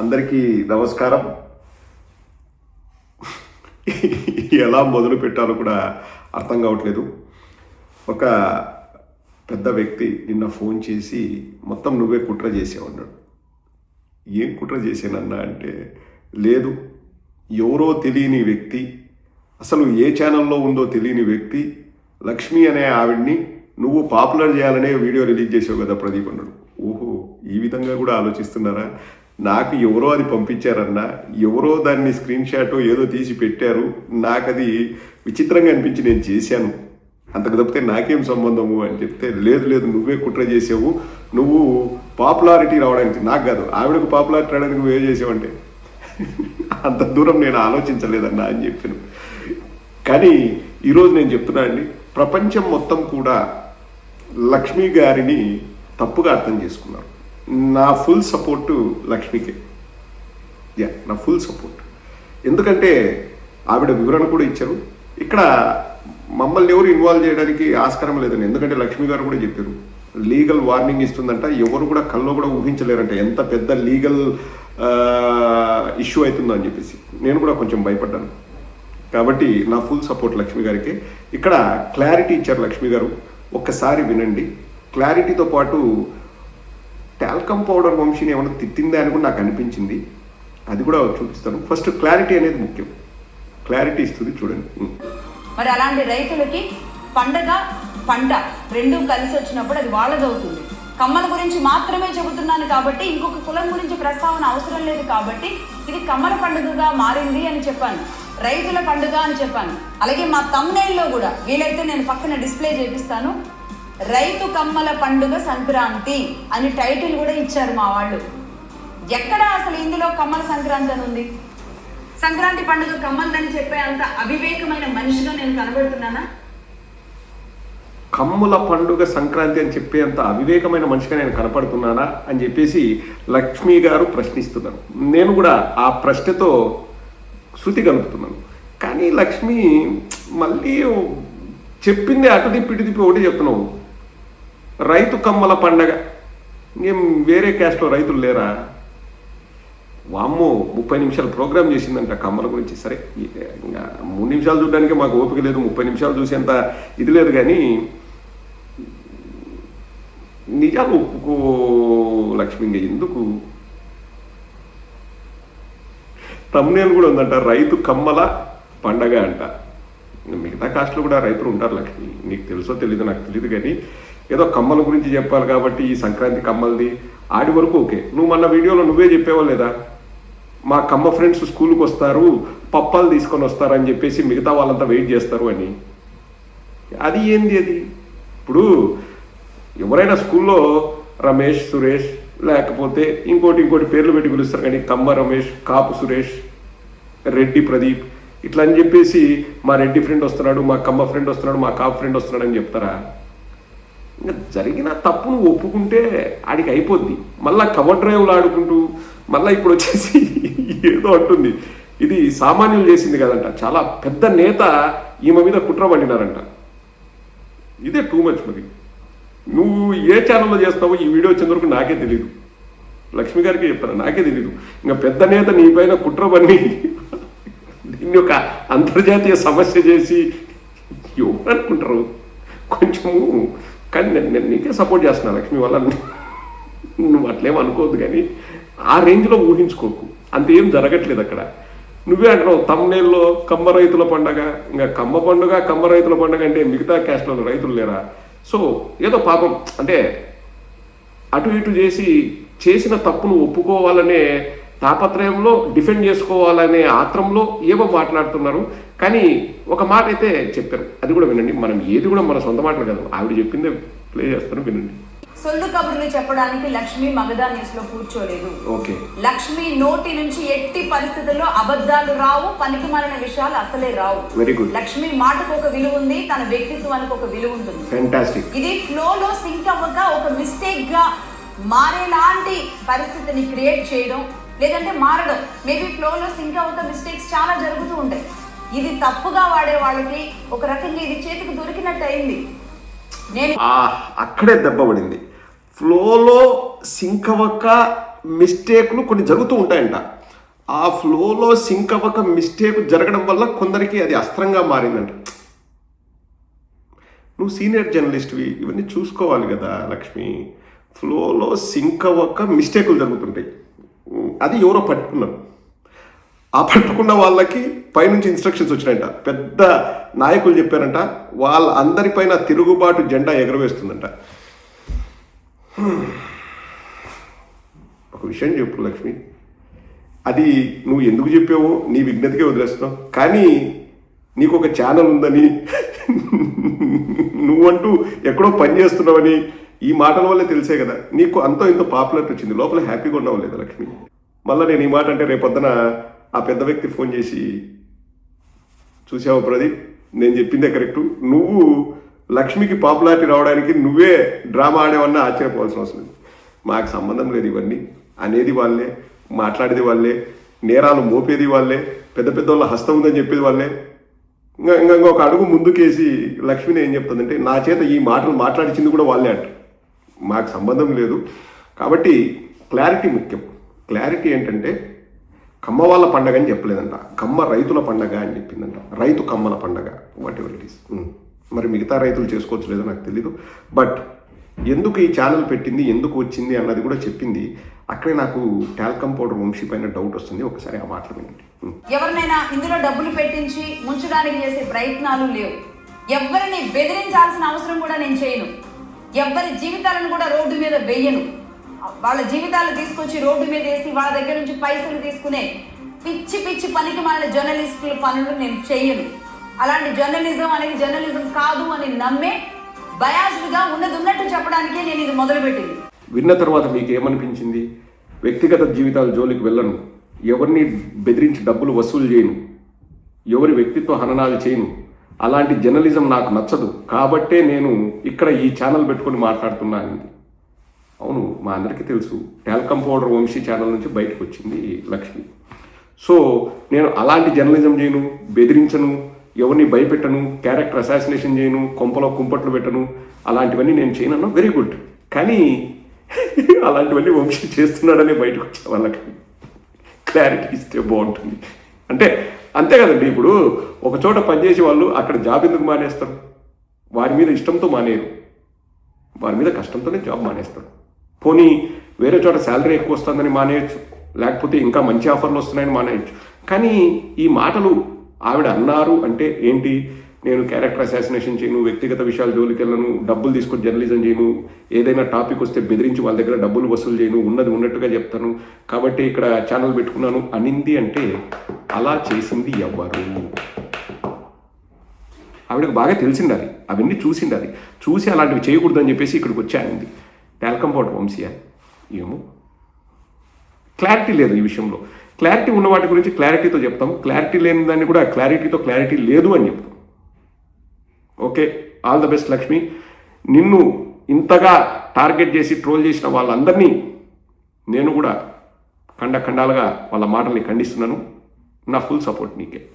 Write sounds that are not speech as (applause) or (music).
అందరికీ నమస్కారం. ఎలా మొదలు పెట్టాలో కూడా అర్థం కావట్లేదు. ఒక పెద్ద వ్యక్తి నిన్న ఫోన్ చేసి మొత్తం నువ్వే కుట్ర చేసావు అన్నాడు. ఏం కుట్ర చేశానన్నా అంటే లేదు ఎవరో తెలియని వ్యక్తి అసలు ఏ ఛానల్లో ఉందో తెలియని వ్యక్తి లక్ష్మి అనే ఆవిడ్ని నువ్వు పాపులర్ చేయాలనే వీడియో రిలీజ్ చేసావు కదా ప్రదీప్ అన్నాడు. ఓహో ఈ విధంగా కూడా ఆలోచిస్తున్నారా? నాకు ఎవరో అది పంపించారన్నా ఎవరో దాన్ని స్క్రీన్ షాట్ ఏదో తీసి పెట్టారు నాకు అది విచిత్రంగా అనిపించి నేను చేశాను. అంతకు తప్పితే నాకేం సంబంధము అని చెప్తే లేదు లేదు నువ్వే కుట్ర చేసావు నువ్వు పాపులారిటీ రావడానికి నాకు కాదు ఆవిడకు పాపులారిటీ రావడానికి నువ్వే చేసావంటే అంత దూరం నేను ఆలోచించలేదన్నా అని చెప్పాను. కానీ ఈరోజు నేను చెప్తున్నా అండి ప్రపంచం మొత్తం కూడా లక్ష్మీ గారిని తప్పుగా అర్థం చేసుకున్నారు. నా ఫుల్ సపోర్టు లక్ష్మికే. యా నా ఫుల్ సపోర్ట్ ఎందుకంటే ఆవిడ వివరణ కూడా ఇచ్చారు. ఇక్కడ మమ్మల్ని ఎవరు ఇన్వాల్వ్ చేయడానికి ఆస్కారం లేదని ఎందుకంటే లక్ష్మి గారు కూడా చెప్పారు. లీగల్ వార్నింగ్ ఇస్తుందంట. ఎవరు కూడా కల్లో కూడా ఊహించలేరంట. ఎంత పెద్ద లీగల్ ఇష్యూ అవుతుందో అని చెప్పేసి. నేను కూడా కొంచెం భయపడ్డాను. కాబట్టి నా ఫుల్ సపోర్ట్ లక్ష్మి గారికి. ఇక్కడ క్లారిటీ ఇచ్చారు లక్ష్మి గారు. ఒక్కసారి వినండి. క్లారిటీతో పాటు టాల్కమ్ పౌడర్ వంశీని ఏమైనా తిట్టిందా అని కూడా నాకు అనిపించింది. అది కూడా చూపిస్తాను. ఫస్ట్ క్లారిటీ అనేది ముఖ్యం. క్లారిటీ ఇస్తుంది చూడండి. మరి అలాంటి రైతులకి పండగ పంట రెండు కలిసి వచ్చినప్పుడు అది వాళ్ళదవుతుంది. కమ్మల గురించి మాత్రమే చెబుతున్నాను కాబట్టి ఇంకొక కులం గురించి ప్రస్తావన అవసరం లేదు కాబట్టి ఇది కమ్మల పండుగగా మారింది అని చెప్పాను. రైతుల పండుగ అని చెప్పాను. అలాగే మా తమ్నేల్లో కూడా వీలైతే నేను పక్కన డిస్ప్లే చేపిస్తాను. రైతు కమ్మల పండుగ సంక్రాంతి అని టైటిల్ కూడా ఇచ్చారు మా వాళ్ళు. ఎక్కడ అసలు ఇందులో కమ్మల సంక్రాంతి అని ఉంది? సంక్రాంతి పండుగ కమ్మలదని చెప్పే అంత అవివేకమైన మనిషిగా నేను కనబడుతున్నానా? కమ్ముల పండుగ సంక్రాంతి అని చెప్పేంత అవివేకమైన మనిషిగా నేను కనపడుతున్నానా అని చెప్పేసి లక్ష్మి గారు ప్రశ్నిస్తున్నారు. నేను కూడా ఆ ప్రశ్నతో శృతి కలుపుతున్నాను. కానీ లక్ష్మి మళ్ళీ చెప్పింది అటు తిప్పి ఇటు తిప్పి ఒకటి చెప్తున్నావు. రైతు కమ్మల పండగ. ఏం వేరే క్యాస్ట్లో రైతులు లేరా? వామ్మో ముప్పై నిమిషాలు ప్రోగ్రామ్ చేసిందంట కమ్మల గురించి. సరే ఇంకా మూడు నిమిషాలు చూడడానికి మాకు ఓపిక లేదు. ముప్పై నిమిషాలు చూసేంత ఇది లేదు కానీ నిజాలు ఒప్పుకో లక్ష్మింగ ఎందుకు? తమ్నేలు కూడా ఉందంట రైతు కమ్మల పండగ అంట. మిగతా కాస్ట్లో కూడా రైతులు ఉంటారు లక్ష్మి. నీకు తెలుసో తెలీదు నాకు తెలియదు కానీ ఏదో కమ్మల గురించి చెప్పాలి కాబట్టి ఈ సంక్రాంతి కమ్మలది. ఆడి వరకు ఓకే. నువ్వు మన వీడియోలో నువ్వే చెప్పేవా లేదా? మా కమ్మ ఫ్రెండ్స్ స్కూల్కి వస్తారు పప్పాలు తీసుకొని వస్తారని చెప్పేసి మిగతా వాళ్ళంతా వెయిట్ చేస్తారు అని. అది ఏంది అది? ఇప్పుడు ఎవరైనా స్కూల్లో రమేష్ సురేష్ లేకపోతే ఇంకోటి ఇంకోటి పేర్లు పెట్టి పిలుస్తారు కానీ కమ్మ రమేష్ కాపు సురేష్ రెడ్డి ప్రదీప్ ఇట్లా అని చెప్పేసి మా రెడ్డి ఫ్రెండ్ వస్తున్నాడు మా కమ్మ ఫ్రెండ్ వస్తున్నాడు మా కాపు ఫ్రెండ్ వస్తున్నాడు అని చెప్తారా? ఇంకా జరిగిన తప్పును ఒప్పుకుంటే ఆడికి అయిపోద్ది. మళ్ళా కవర్ డ్రైవ్లు ఆడుకుంటూ మళ్ళీ ఇప్పుడు వచ్చేసి ఏదో అంటుంది. ఇది సామాన్యులు చేసింది కదంట. చాలా పెద్ద నేత ఈమె మీద కుట్ర పండినారంట. ఇదే టూ మచ్ మరి. నువ్వు ఏ ఛానల్లో చేస్తావో ఈ వీడియో వచ్చిన వరకు నాకే తెలియదు లక్ష్మి గారికి చెప్తాను నాకే తెలియదు ఇంకా పెద్ద నేత నీ పైన కుట్ర పని దీన్ని ఒక అంతర్జాతీయ సమస్య చేసి ఎవరు అనుకుంటారు కొంచెము కానీ నేను నేను నీకే సపోర్ట్ చేస్తున్నాను లక్ష్మి వల్ల నువ్వు అట్లేం అనుకోవద్దు కానీ ఆ రేంజ్లో ఊహించుకోకు. అంతేం జరగట్లేదు అక్కడ. నువ్వే అంటున్నావు తమ్నేల్లో కమ్మ రైతుల పండగ. ఇంకా కమ్మ పండుగ కమ్మ రైతుల పండగ అంటే మిగతా క్యాస్ట్లో రైతులు లేరా? సో ఏదో పాపం అంటే అటు ఇటు చేసి చేసిన తప్పును ఒప్పుకోవాలనే తాపత్రయంలో డిఫెండ్ చేసుకోవాలనే ఆత్రంలో ఏవో మాట్లాడుతున్నారు. కానీ ఒక మాట అయితే చెప్పారు. అది కూడా వినండి మనం ఏది కూడా మన సొంత మాటలు కాదు. ఆవిడ చెప్పిందే ప్లే చేస్తాను వినండి. సొల్లు కబుర్లు చెప్పడానికి లక్ష్మి మగధా న్యూస్లో కూర్చోలేదు. ఓకే. లక్ష్మి నోటి నుంచి ఎట్టి పరిస్థితుల్లో అబద్ధాలు రావు పనికి మారిన విషయాలు అసలే రావు. వెరీ గుడ్ లక్ష్మి మాటకు ఒక విలువ ఉంది తన వ్యక్తిత్వానికి ఒక విలువ ఉంటుంది. ఫ్యాంటాస్టిక్ ఇది ఫ్లోలో సింక్ అవ్వక ఒక మిస్టేక్గా మారేలాంటి పరిస్థితిని క్రియేట్ చేయడం లేదంటే మారడం. మేబీ ఫ్లోలో సింక్ అవ్వక మిస్టేక్స్ చాలా జరుగుతూ ఉంటాయి. ఇది తప్పుగా వాడే వాళ్ళకి ఒక రకంగా ఇది చేతికి దొరికినట్టు అయింది. నేను అక్కడే దెబ్బ పడింది. ఫ్లోలో సింక్ అవ్వక మిస్టేక్లు కొన్ని జరుగుతూ ఉంటాయంట. ఆ ఫ్లోలో సింక్ అవ్వక మిస్టేక్ జరగడం వల్ల కొందరికి అది అస్త్రంగా మారిందంట. నువ్వు సీనియర్ జర్నలిస్ట్వి ఇవన్నీ చూసుకోవాలి కదా లక్ష్మి. ఫ్లోలో సింక్ అవ్వక మిస్టేకులు జరుగుతుంటాయి. అది ఎవరో పట్టుకున్నారు. ఆ పట్టుకున్న వాళ్ళకి పైనుంచి ఇన్స్ట్రక్షన్స్ వచ్చినాయంట. పెద్ద నాయకులు చెప్పారంట వాళ్ళ అందరిపైన తిరుగుబాటు జెండా ఎగరవేస్తుందంట. ఒక విషయం చెప్పు లక్ష్మి. అది నువ్వు ఎందుకు చెప్పావో నీ విజ్ఞతకే వదిలేస్తున్నావు. కానీ నీకు ఒక ఛానల్ ఉందని (laughs) నువ్వంటూ ఎక్కడో పని చేస్తున్నావని ఈ మాటల వల్లే తెలిసే కదా. నీకు అంతో ఇంత పాపులర్ వచ్చింది. లోపల హ్యాపీగా ఉన్నావు లేదా లక్ష్మి? మళ్ళీ నేను ఈ మాట అంటే రేపొద్దున ఆ పెద్ద వ్యక్తి ఫోన్ చేసి చూసావా ప్రదీప్? నేను చెప్పిందే కరెక్ట్. నువ్వు లక్ష్మికి పాపులారిటీ రావడానికి నువ్వే డ్రామా ఆడేవన్నా ఆశ్చర్యపోవాల్సిన అవసరం లేదు. మాకు సంబంధం లేదు ఇవన్నీ. అనేది వాళ్ళే మాట్లాడేది వాళ్ళే నేరాలు మోపేది వాళ్ళే పెద్ద పెద్ద వాళ్ళ హస్తం ఉందని చెప్పేది వాళ్ళే. ఇంకా ఇంకా ఇంకా ఒక అడుగు ముందుకేసి లక్ష్మిని ఏం చెప్తుందంటే నా చేత ఈ మాటలు మాట్లాడించింది కూడా వాళ్ళే అంట. మాకు సంబంధం లేదు. కాబట్టి క్లారిటీ ముఖ్యం. క్లారిటీ ఏంటంటే కమ్మ వాళ్ళ పండగ అని చెప్పలేదంట. కమ్మ రైతుల పండగ అని చెప్పిందంట. రైతు కమ్మల పండగ వాట్ ఎవర్ ఇట్ ఈస్ మరి మిగతా రైతులు చేసుకోవచ్చు లేదో నాకు తెలీదు. బట్ ఎందుకు ఈ ఛానల్ పెట్టింది ఎందుకు వచ్చింది అన్నది కూడా చెప్పింది. అక్కడే నాకు టాల్కమ్ పౌడర్ వంశీ పైన డౌట్ వస్తుంది. ఒకసారి ఆ మాటలు వినండి. ఎవరినైనా ఇందులో డబ్బులు పెట్టించి ముంచడానికి చేసే ప్రయత్నాలు లేవు. ఎవరిని బెదిరించాల్సిన అవసరం కూడా నేను చేయను. ఎవరి జీవితాలను కూడా రోడ్డు మీద వేయను. వాళ్ళ జీవితాలు తీసుకొచ్చి రోడ్డు మీద వేసి వాళ్ళ దగ్గర నుంచి పైసలు తీసుకునే పిచ్చి పిచ్చి పనికి మన జర్నలిస్టుల పనులు నేను చెయ్యను అలాంటి జర్నలిజం అనేది జర్నలిజం కాదు అని నమ్మే బయాస్డ్గా ఉన్నది ఉన్నట్టు చెప్పడానికే నేను ఇది మొదలుపెట్టింది. విన్న తర్వాత మీకు ఏమనిపించింది? వ్యక్తిగత జీవితాల జోలికి వెళ్ళను. ఎవరిని బెదిరించి డబ్బులు వసూలు చేయను. ఎవరి వ్యక్తిత్వ హననాలు చేయను. అలాంటి జర్నలిజం నాకు నచ్చదు. కాబట్టే నేను ఇక్కడ ఈ ఛానల్ పెట్టుకొని మాట్లాడుతున్నాను అవును మా అందరికీ తెలుసు. టాల్కమ్ పౌడర్ వంశీ ఛానల్ నుంచి బయటకు వచ్చింది లక్ష్మి. సో నేను అలాంటి జర్నలిజం చేయను బెదిరించను ఎవరిని భయపెట్టను క్యారెక్టర్ అసాసినేషన్ చేయను కొంపలో కుంపట్లు పెట్టను అలాంటివన్నీ నేను చేయనన్నా వెరీ గుడ్ కానీ (laughs) అలాంటివన్నీ వంశీ చేస్తున్నాడని బయటకు వచ్చే వాళ్ళకి క్లారిటీ ఇస్తే బాగుంటుంది. అంటే అంతే కదండి ఇప్పుడు ఒక చోట పనిచేసే వాళ్ళు అక్కడ జాబ్ ఎందుకు మానేస్తారు? వారి మీద ఇష్టంతో మానేరు వారి మీద కష్టంతోనే జాబ్ మానేస్తారు. పోనీ వేరే చోట శాలరీ ఎక్కువ వస్తుందని మానేయచ్చు. లేకపోతే ఇంకా మంచి ఆఫర్లు వస్తున్నాయని మానేయచ్చు. కానీ ఈ మాటలు ఆవిడ అన్నారు అంటే ఏంటి? నేను క్యారెక్టర్ అసాసినేషన్ చేయను వ్యక్తిగత విషయాలు జోలికి వెళ్ళను డబ్బులు తీసుకొని జర్నలిజం చేయను ఏదైనా టాపిక్ వస్తే బెదిరించి వాళ్ళ దగ్గర డబ్బులు వసూలు చేయను ఉన్నది ఉన్నట్టుగా చెప్తాను. కాబట్టి ఇక్కడ ఛానల్ పెట్టుకున్నాను అనింది అంటే అలా చేసింది ఎవ్వరు ఆవిడకి బాగా తెలిసింది అది. అవన్నీ చూసిండాలి చూసి అలాంటివి చేయకూడదని చెప్పేసి ఇక్కడికి వచ్చి అనింది పౌడర్ వంశీయ ఏమో? క్లారిటీ లేదు ఈ విషయంలో. క్లారిటీ ఉన్న వాటి గురించి క్లారిటీతో చెప్తాం. క్లారిటీ లేని దాన్ని కూడా క్లారిటీతో క్లారిటీ లేదు అని చెప్తాం. Okay? All the best Lakshmi నిన్ను ఇంతగా టార్గెట్ చేసి ట్రోల్ చేసిన వాళ్ళందరినీ నేను కూడా ఖండ ఖండాలుగా వాళ్ళ మాటల్ని ఖండిస్తున్నాను. నా ఫుల్ సపోర్ట్ నీకే.